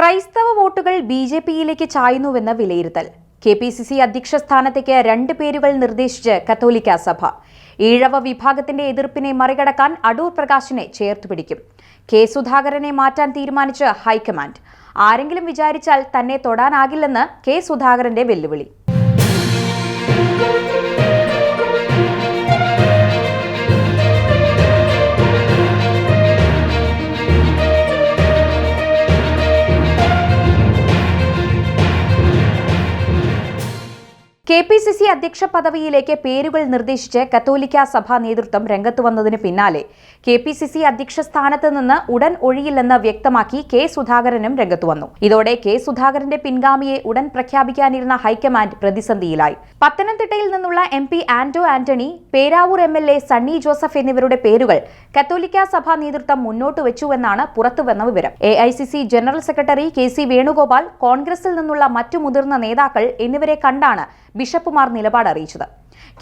ക്രൈസ്തവ വോട്ടുകൾ B J പിയിലേക്ക് ചായുന്നുവെന്ന വിലയിരുത്തൽ. കെ പി സി സി അധ്യക്ഷ സ്ഥാനത്തേക്ക് രണ്ട് പേരുകൾ നിർദ്ദേശിച്ച് കത്തോലിക്ക സഭ. ഈഴവ വിഭാഗത്തിന്റെ എതിർപ്പിനെ മറികടക്കാൻ അടൂർ പ്രകാശിനെ ചേർത്തുപിടിക്കും കെ സുധാകരനെ മാറ്റാൻ തീരുമാനിച്ച് ഹൈക്കമാൻഡ്. ആരെങ്കിലും വിചാരിച്ചാൽ തന്നെ തൊടാനാകില്ലെന്ന് കെ സുധാകരന്റെ വെല്ലുവിളി. കെ പി സി സി അധ്യക്ഷ പദവിയിലേക്ക് പേരുകൾ നിർദ്ദേശിച്ച് കത്തോലിക്ക സഭാ നേതൃത്വം രംഗത്തു വന്നതിന് പിന്നാലെ കെ പി സി സി അധ്യക്ഷ സ്ഥാനത്ത് നിന്ന് ഉടൻ ഒഴിയില്ലെന്ന് വ്യക്തമാക്കി കെ സുധാകരനും രംഗത്തു വന്നു. ഇതോടെ കെ സുധാകരന്റെ പിൻഗാമിയെ ഉടൻ പ്രഖ്യാപിക്കാനിരുന്ന ഹൈക്കമാൻഡ് പ്രതിസന്ധിയിലായി. പത്തനംതിട്ടയിൽ നിന്നുള്ള M P Anto Antony Peravoor M L A Sunny Joseph എന്നിവരുടെ പേരുകൾ കത്തോലിക്ക സഭാ നേതൃത്വം മുന്നോട്ട് വെച്ചുവെന്നാണ് പുറത്തുവന്ന വിവരം. A I C C general secretary K C Venugopal കോൺഗ്രസിൽ നിന്നുള്ള മറ്റു മുതിർന്ന നേതാക്കൾ എന്നിവരെ കണ്ടാണ് ബിഷപ്പുമാർ നിലപാട് അറിയിച്ചത്.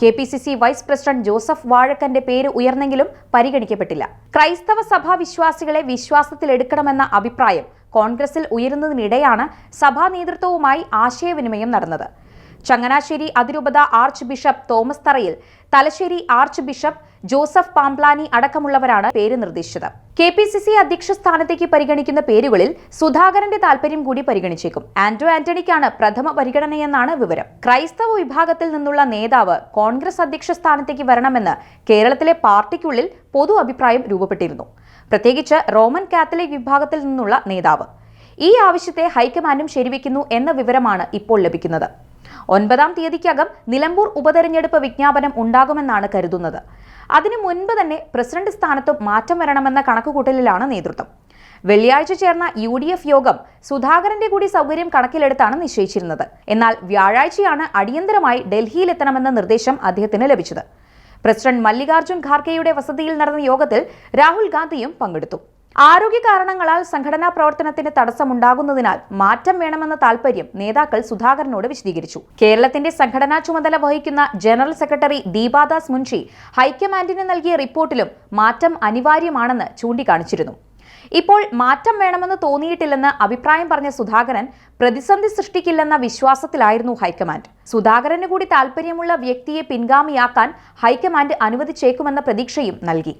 K P C C vice president Joseph വാഴക്കന്റെ പേര് ഉയർന്നെങ്കിലും പരിഗണിക്കപ്പെട്ടില്ല. ക്രൈസ്തവ സഭാ വിശ്വാസികളെ വിശ്വാസത്തിലെടുക്കണമെന്ന അഭിപ്രായം കോൺഗ്രസിൽ ഉയരുന്നതിനിടെയാണ് സഭാ നേതൃത്വവുമായി ആശയവിനിമയം നടന്നത്. ചങ്ങനാശ്ശേരി അതിരൂപത arch bishop Thomas Tharayil Thalassery archbishop Joseph Pamplany അടക്കമുള്ളവരാണ് പേര് നിർദ്ദേശിച്ചത്. കെ പി സി സി അധ്യക്ഷ സ്ഥാനത്തേക്ക് പരിഗണിക്കുന്ന പേരുകളിൽ സുധാകരന്റെ താൽപര്യം കൂടി പരിഗണിച്ചേക്കും. ആന്റോ ആന്റണിക്കാണ് പ്രഥമ പരിഗണനയെന്നാണ് വിവരം. ക്രൈസ്തവ വിഭാഗത്തിൽ നിന്നുള്ള നേതാവ് കോൺഗ്രസ് അധ്യക്ഷ സ്ഥാനത്തേക്ക് വരണമെന്ന് കേരളത്തിലെ പാർട്ടിക്കുള്ളിൽ പൊതു അഭിപ്രായം രൂപപ്പെട്ടിരുന്നു. പ്രത്യേകിച്ച് റോമൻ കാത്തലിക് വിഭാഗത്തിൽ നിന്നുള്ള നേതാവ്. ഈ ആവശ്യത്തെ ഹൈക്കമാൻഡും ശരിവെക്കുന്നു എന്ന വിവരമാണ് ഇപ്പോൾ ലഭിക്കുന്നത്. ഒൻപതാം തീയതിക്കകം നിലമ്പൂർ ഉപതെരഞ്ഞെടുപ്പ് വിജ്ഞാപനം ഉണ്ടാകുമെന്നാണ് കരുതുന്നത്. അതിനു മുൻപ് തന്നെ പ്രസിഡന്റ് സ്ഥാനത്തും മാറ്റം വരണമെന്ന കണക്കുകൂട്ടലിലാണ് നേതൃത്വം. വെള്ളിയാഴ്ച ചേർന്ന യു ഡി എഫ് യോഗം സുധാകരന്റെ കൂടി സൗകര്യം കണക്കിലെടുത്താണ് നിശ്ചയിച്ചിരുന്നത്. എന്നാൽ വ്യാഴാഴ്ചയാണ് അടിയന്തരമായി ഡൽഹിയിലെത്തണമെന്ന നിർദ്ദേശം അദ്ദേഹത്തിന് ലഭിച്ചത്. പ്രസിഡന്റ് മല്ലികാർജുൻ ഖാർഗെയുടെ വസതിയിൽ നടന്ന യോഗത്തിൽ രാഹുൽ ഗാന്ധിയും പങ്കെടുത്തു. ആരോഗ്യ കാരണങ്ങളാൽ സംഘടനാ പ്രവർത്തനത്തിന് തടസ്സമുണ്ടാകുന്നതിനാൽ മാറ്റം വേണമെന്ന താൽപര്യം നേതാക്കൾ സുധാകരനോട് വിശദീകരിച്ചു. കേരളത്തിന്റെ സംഘടനാ ചുമതല വഹിക്കുന്ന ജനറൽ സെക്രട്ടറി ദീപാദാസ് മുൻഷി ഹൈക്കമാൻഡിന് നൽകിയ റിപ്പോർട്ടിലും മാറ്റം അനിവാര്യമാണെന്ന് ചൂണ്ടിക്കാണിച്ചിരുന്നു. ഇപ്പോൾ മാറ്റം വേണമെന്ന് തോന്നിയിട്ടില്ലെന്ന് അഭിപ്രായം പറഞ്ഞ സുധാകരൻ പ്രതിസന്ധി സൃഷ്ടിക്കില്ലെന്ന വിശ്വാസത്തിലായിരുന്നു ഹൈക്കമാൻഡ്. സുധാകരന് കൂടി താൽപര്യമുള്ള വ്യക്തിയെ പിൻഗാമിയാക്കാൻ ഹൈക്കമാൻഡ് അനുവദിച്ചേക്കുമെന്ന പ്രതീക്ഷയും നൽകി.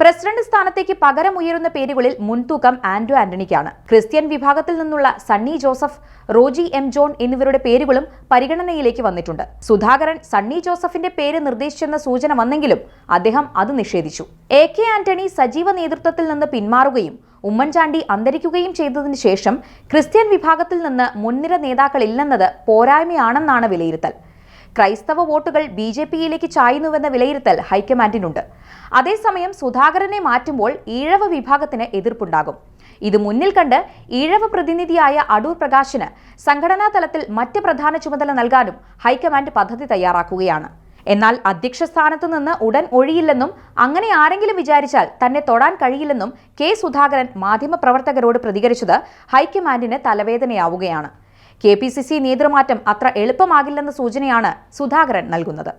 പ്രസിഡന്റ് സ്ഥാനത്തേക്ക് പകരം ഉയരുന്ന പേരുകളിൽ മുൻതൂക്കം ആന്റോ ആന്റണിക്കാണ്. ക്രിസ്ത്യൻ വിഭാഗത്തിൽ നിന്നുള്ള സണ്ണി ജോസഫ് റോജി എം ജോൺ എന്നിവരുടെ പേരുകളും പരിഗണനയിലേക്ക് വന്നിട്ടുണ്ട്. സുധാകരൻ സണ്ണി ജോസഫിന്റെ പേര് നിർദ്ദേശിച്ചെന്ന സൂചന വന്നെങ്കിലും അദ്ദേഹം അത് നിഷേധിച്ചു. എ കെ ആന്റണി സജീവ നേതൃത്വത്തിൽ നിന്ന് പിന്മാറുകയും ഉമ്മൻചാണ്ടി അന്തരിക്കുകയും ചെയ്തതിനു ശേഷം ക്രിസ്ത്യൻ വിഭാഗത്തിൽ നിന്ന് മുൻനിര നേതാക്കളില്ലെന്നത് പോരായ്മയാണെന്നാണ് വിലയിരുത്തൽ. ക്രൈസ്തവ വോട്ടുകൾ ബി ജെ പിയിലേക്ക് ചായുന്നുവെന്ന വിലയിരുത്തൽ ഹൈക്കമാൻഡിനുണ്ട്. അതേസമയം സുധാകരനെ മാറ്റുമ്പോൾ ഈഴവ വിഭാഗത്തിന് എതിർപ്പുണ്ടാകും. ഇത് മുന്നിൽ കണ്ട് ഈഴവ പ്രതിനിധിയായ അടൂർ പ്രകാശിന് സംഘടനാ തലത്തിൽ മറ്റ് പ്രധാന ചുമതല നൽകാനും ഹൈക്കമാൻഡ് പദ്ധതി തയ്യാറാക്കുകയാണ്. എന്നാൽ അധ്യക്ഷ സ്ഥാനത്ത് നിന്ന് ഉടൻ ഒഴിയില്ലെന്നും അങ്ങനെ ആരെങ്കിലും വിചാരിച്ചാൽ തന്നെ തൊടാൻ കഴിയില്ലെന്നും കെ സുധാകരൻ മാധ്യമപ്രവർത്തകരോട് പ്രതികരിച്ചത് ഹൈക്കമാൻഡിന് തലവേദനയാവുകയാണ്. കെ പി സി സി നേതൃമാറ്റം അത്ര എളുപ്പമാകില്ലെന്ന സൂചനയാണ് സുധാകരൻ നൽകുന്നത്